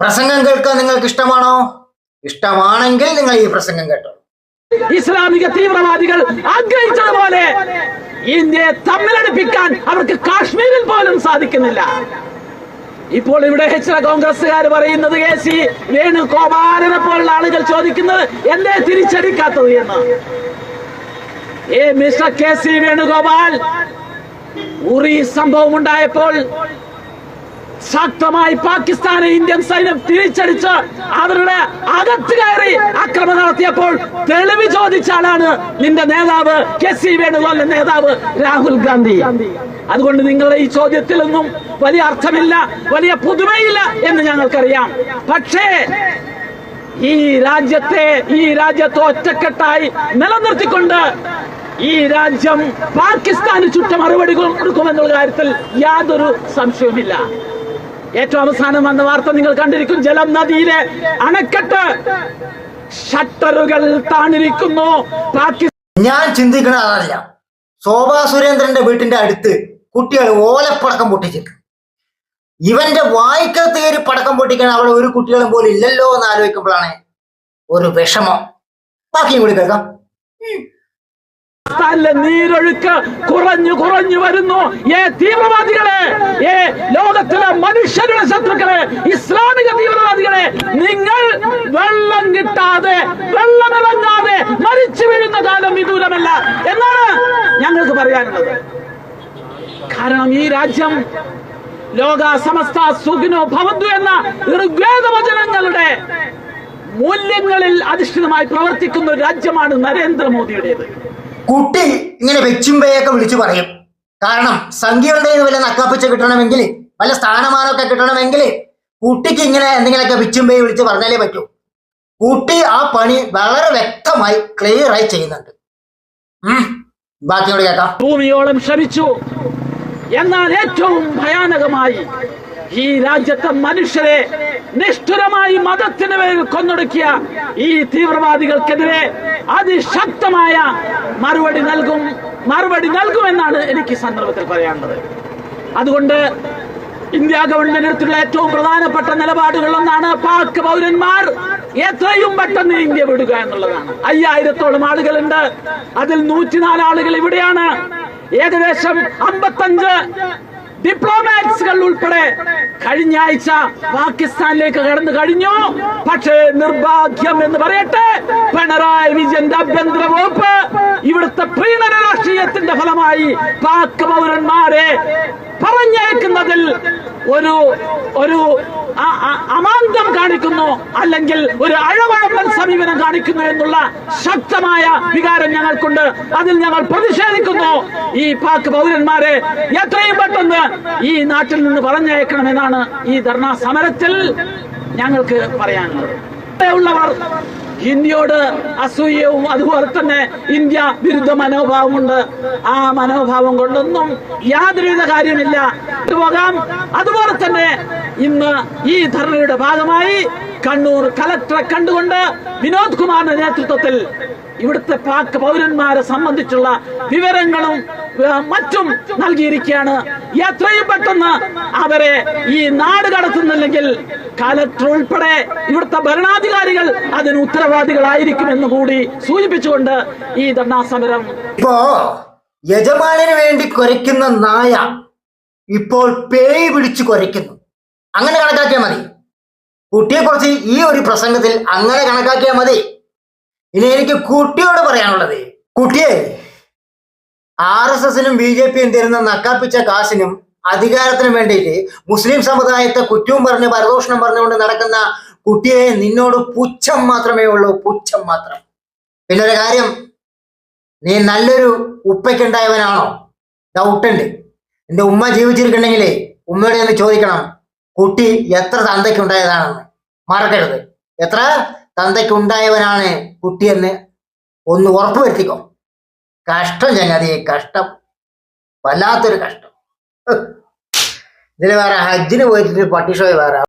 പ്രസംഗം കേൾക്കാൻ നിങ്ങൾക്ക് ഇഷ്ടമാണോ? ഇഷ്ടമാണെങ്കിൽ നിങ്ങൾ ഈ പ്രസംഗം കേട്ടോ. ഇസ്ലാമിക തീവ്രവാദികൾ ആഗ്രഹിച്ചതുപോലെ ഇന്ത്യയെ തമ്മിലടിപ്പിക്കാൻ അവർക്ക് കാശ്മീരിൽ പോലും സാധിക്കുന്നില്ല. ഇപ്പോൾ ഇവിടെ ചില കോൺഗ്രസ്സുകാർ പറയുന്നത് കെ സി വേണുഗോപാലനെ പോലുള്ള ആളുകൾ ചോദിക്കുന്നത് എന്തേ തിരിച്ചടിക്കാത്തത് എന്ന്? ഏ mister K C Venugopal Uri സംഭവം ഉണ്ടായപ്പോൾ ശക്തമായി പാകിസ്ഥാനെ ഇന്ത്യൻ സൈന്യം തിരിച്ചടിച്ച് അവരുടെ അകത്ത് കയറി ആക്രമണം നടത്തിയപ്പോൾ തെളിവ് ചോദിച്ച ആളാണ് നിന്റെ നേതാവ് കെ സി വേണുഗോപാലിന്റെ നേതാവ് രാഹുൽ ഗാന്ധി. അതുകൊണ്ട് നിങ്ങളുടെ ഈ ചോദ്യത്തിൽ ഒന്നും വലിയ അർത്ഥമില്ല വലിയ പുതുമയില്ല എന്ന് ഞങ്ങൾക്കറിയാം. പക്ഷേ ഈ രാജ്യത്തെ ഈ രാജ്യത്തെ ഒറ്റക്കെട്ടായി നിലനിർത്തിക്കൊണ്ട് ഈ രാജ്യം പാകിസ്ഥാന് ചുറ്റ മറുപടി കൊടുക്കുമെന്നുള്ള കാര്യത്തിൽ യാതൊരു സംശയവുമില്ല. ഏറ്റവും അവസാനം വന്ന വാർത്ത നിങ്ങൾ കണ്ടിരിക്കും. ജലം നദിയിലെ അണക്കെട്ട്. ഷട്ടറുകൾ താണിരിക്കുന്നു. ഞാൻ ചിന്തിക്കണ അതല്ല ശോഭാ സുരേന്ദ്രന്റെ വീട്ടിന്റെ അടുത്ത് കുട്ടികൾ ഓലപ്പടക്കം പൊട്ടിച്ചിരിക്കും ഇവന്റെ വായിക്കകത്ത് കയറി പടക്കം പൊട്ടിക്കാൻ അവിടെ ഒരു കുട്ടികളും പോലും ഇല്ലല്ലോ എന്ന് ആലോചിക്കുമ്പോഴാണ് ഒരു വിഷമം. ബാക്കിയും കൂടി കേൾക്കാം. പാകിസ്ഥാനിലെ നീരൊഴുക്ക് കുറഞ്ഞു കുറഞ്ഞു വരുന്നു. ഏ തീവ്രവാദികളെ ഏ ലോകത്തിലെ മനുഷ്യരുടെ ശത്രുക്കളെ ഇസ്ലാമിക തീവ്രവാദികളെ നിങ്ങൾ വെള്ളം കിട്ടാതെ വെള്ളമിറങ്ങാതെ മരിച്ചു വീഴുന്ന കാലം വിദൂരമല്ല. എന്നാണ് ഞങ്ങൾക്ക് പറയാനുള്ളത്. കാരണം ഈ രാജ്യം ലോക സമസ്ത സുഖിനോ ഭവന്തു എന്ന ഋഗ്വേദ വചനങ്ങളുടെ മൂല്യങ്ങളിൽ അധിഷ്ഠിതമായി പ്രവർത്തിക്കുന്ന ഒരു രാജ്യമാണ് നരേന്ദ്രമോദിയുടേത്. കുട്ടി ഇങ്ങനെ വെച്ചുമ്പയൊക്കെ വിളിച്ചു പറയും. കാരണം സംഖ്യകളുടെ വല്ല നക്കാപ്പിച്ച കിട്ടണമെങ്കിൽ വല്ല സ്ഥാനമാനമൊക്കെ കിട്ടണമെങ്കിൽ കുട്ടിക്ക് ഇങ്ങനെ എന്തെങ്കിലുമൊക്കെ വിച്ചുമ്പയെ വിളിച്ച് പറഞ്ഞാലേ പറ്റൂ. കുട്ടി ആ പണി വളരെ വ്യക്തമായി ക്ലിയർ ആയി ചെയ്യുന്നുണ്ട്. ബാക്കിയോട് കേൾക്കാം. ഭൂമിയോളം ശ്രമിച്ചു. എന്നാൽ ഏറ്റവും ഭയാനകമായി ഈ രാജ്യത്തെ മനുഷ്യരെ നിഷ്ഠുരമായി മതത്തിന് പേരിൽ കൊന്നൊടുക്കിയ ഈ തീവ്രവാദികൾക്കെതിരെ അതിശക്തമായ മറുപടി നൽകും മറുപടി നൽകുമെന്നാണ് എനിക്ക് സന്ദർഭത്തിൽ പറയാനുള്ളത്. അതുകൊണ്ട് ഇന്ത്യ ഗവൺമെന്റിനടുത്തുള്ള ഏറ്റവും പ്രധാനപ്പെട്ട നിലപാടുകളൊന്നാണ് പാക് പൗരന്മാർ എത്രയും പെട്ടെന്ന് ഇന്ത്യ വിടുക എന്നുള്ളതാണ്. അയ്യായിരത്തോളം ആളുകളുണ്ട്. അതിൽ നൂറ്റിനാല് ആളുകൾ ഇവിടെയാണ്. ഏകദേശം അമ്പത്തഞ്ച് ഡിപ്ലോമാറ്റ്സുകൾ ഉൾപ്പെടെ കഴിഞ്ഞ ആഴ്ച പാകിസ്ഥാനിലേക്ക് കടന്നു കഴിഞ്ഞു. പക്ഷേ നിർഭാഗ്യം എന്ന് പറയട്ടെ പിണറായി വിജയന്റെ ആഭ്യന്തര വകുപ്പ് ഇവിടുത്തെ പ്രീണന രാഷ്ട്രീയത്തിന്റെ ഫലമായി പാക് പൗരന്മാരെ പറഞ്ഞയക്കുന്നതിൽ ഒരു ഒരു അമാന്തം കാണിക്കുന്നു അല്ലെങ്കിൽ ഒരു അഴവഴപ്പൻ സമീപനം കാണിക്കുന്നു എന്നുള്ള ശക്തമായ വികാരം ഞങ്ങൾക്കുണ്ട്. അതിൽ ഞങ്ങൾ പ്രതിഷേധിക്കുന്നു. ഈ പാക് പൗരന്മാരെ എത്രയും പെട്ടെന്ന് ഈ നാട്ടിൽ നിന്ന് പറഞ്ഞയക്കണമെന്നാണ് ഈ ധർണാ സമരത്തിൽ ഞങ്ങൾക്ക് പറയാനുള്ളത്. ഉള്ളവർ ഇന്ത്യയോട് അസൂയവും അതുപോലെ തന്നെ ഇന്ത്യ വിരുദ്ധ മനോഭാവമുണ്ട്. ആ മനോഭാവം കൊണ്ടൊന്നും യാതൊരുവിധ കാര്യമില്ല. പോകാം. അതുപോലെ തന്നെ ഇന്ന് ഈ ധർണയുടെ ഭാഗമായി കണ്ണൂർ കലക്ടറെ കണ്ടുകൊണ്ട് വിനോദ് കുമാറിന്റെ നേതൃത്വത്തിൽ ഇവിടുത്തെ പാക് പൗരന്മാരെ സംബന്ധിച്ചുള്ള വിവരങ്ങളും മറ്റും നൽകിയിരിക്കുകയാണ്. എത്രയും പെട്ടെന്ന് അവരെ ഈ നാട് കടത്തുന്നില്ലെങ്കിൽ കലക്ടർ ഉൾപ്പെടെ ഇവിടുത്തെ ഭരണാധികാരികൾ അതിന് ഉത്തരവാദികളായിരിക്കുമെന്ന് കൂടി സൂചിപ്പിച്ചുകൊണ്ട് ഈ ധർണാ സമരം ഇപ്പോ യജമാനന് വേണ്ടി കുരയ്ക്കുന്ന നായ ഇപ്പോൾ പേയ് പിടിച്ചു കുരയ്ക്കുന്നു. അങ്ങനെ കണക്കാക്കിയാൽ മതി. കുട്ടിയെ കുറിച്ച് ഈ ഒരു പ്രസംഗത്തിൽ അങ്ങനെ കണക്കാക്കിയാൽ മതി. ഇനി എനിക്ക് കുട്ടിയോട് പറയാനുള്ളത്. കുട്ടിയെ ആർ എസ് എസിനും ബി ജെ പിയും തരുന്ന നക്കാപ്പിച്ച കാശിനും അധികാരത്തിനും വേണ്ടിയിട്ട് മുസ്ലിം സമുദായത്തെ കുറ്റവും പറഞ്ഞ് പരദോഷണം പറഞ്ഞുകൊണ്ട് നടക്കുന്ന കുട്ടിയെ നിന്നോട് പുച്ഛം മാത്രമേ ഉള്ളൂ പുച്ഛം മാത്രം. പിന്നെ ഒരു കാര്യം നീ നല്ലൊരു ഉപ്പയ്ക്കുണ്ടായവനാണോ? ഡൗട്ടുണ്ട് എന്റെ ഉമ്മ ജീവിച്ചിരിക്കണമെങ്കിലേ ഉമ്മയോട് ഒന്ന് ചോദിക്കണം കുട്ടി എത്ര തന്തയ്ക്കുണ്ടായതാണെന്ന്? മറക്കരുത്. എത്ര തന്തയ്ക്കുണ്ടായവനാണ് കുട്ടിയെന്ന് ഒന്ന് ഉറപ്പ് വരുത്തിക്കോ കഷ്ടം ചങ്ങാതി കഷ്ടം. വല്ലാത്തൊരു കഷ്ടം. ഇതിന് വേറെ ഹജ്ജിന് പോയിട്ട് പട്ടിഷോ വേറെ